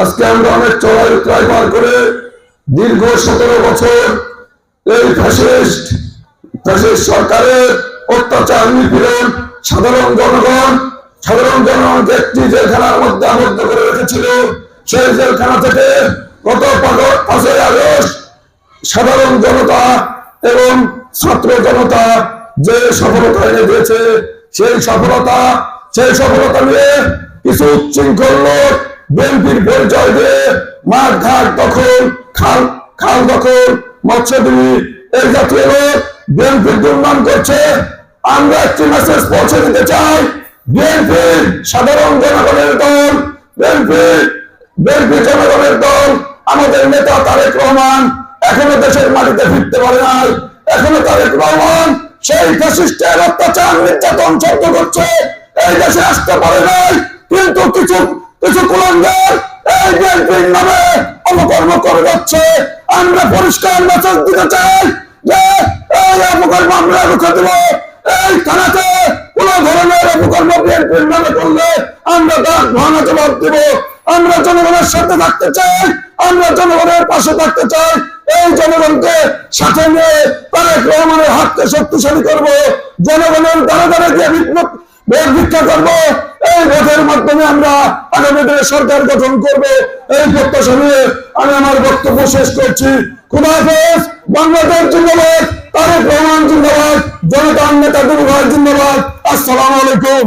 আজকে আমরা অনেক চড়াই উতরাই পার করে দীর্ঘ সতেরো বছর এই ফ্যাসিস্ট ফ্যাসিস্ট সরকারের অত্যাচার, নিপীড়ন সাধারণ জনগণ, সাধারণ জনগণকে একটি জেলখানার মধ্যে আবদ্ধ করে রেখেছিল। সেই জেলখানা থেকে পাগ- পাঁচই আগস্ট সাধারণ জনতা এবং ছাত্র জনতা যে সফলতা এনে দিয়েছে, সেই সফলতা সেই সফলতা নিয়ে কিছু উচ্ছৃঙ্খল লোক বিএনপির পরিচয় দিয়ে মাঠ ঘাট দখল, খাল খাল দখল, মৎস্যজীবী, এই জাতীয় লোক বিএনপির দুর্নাম করছে। আমরা একটি মেসেজ পৌঁছে দিতে চাই বিএনপি সাধারণ জনগণের দল বিএনপি বিএনপি জনগণের দল, আমাদের নেতা তারেক রহমান এখনও দেশের মাটিতে ফিরতে পারে নাই। এখনও তারেক রহমান সেই ফ্যাসিস্টের অত্যাচার নির্যাতন সহ্য করছে এই দেশে আসতে পারে নাই। কিন্তু কিছু কিছু কুলঙ্গার এই বিএনপির নামে অপকর্ম করে যাচ্ছে। আমরা পরিষ্কার মেসেজ দিতে চাই যে এই অপকর্ম আমরা রুখে দেব। এই থানাতে কোন ধরনের অপকর্ম বিএনপির নামে করলে আমরা তার ভাঙা জবাব দেব। আমরা জনগণের সাথে থাকতে চাই, আমরা জনগণের পাশে থাকতে চাই। এই জনগণকে সাথে নিয়ে তারেক রহমানের হাতকে শক্তিশালী করব। জনগণের দ্বারা দ্বারা গিয়ে ভিক্ষা করব। ভোটের মাধ্যমে আমরা আগামী দিনে সরকার গঠন করবে, এই প্রত্যাশা নিয়ে আমি আমার বক্তব্য শেষ করছি। খুদাফেজ বাংলাদেশ জিন্দাবাদ, তারেক রহমান জিন্দাবাদ, জনতা নেতা দুর্ভাগ জিন্দাবাদ। আসসালামু আলাইকুম।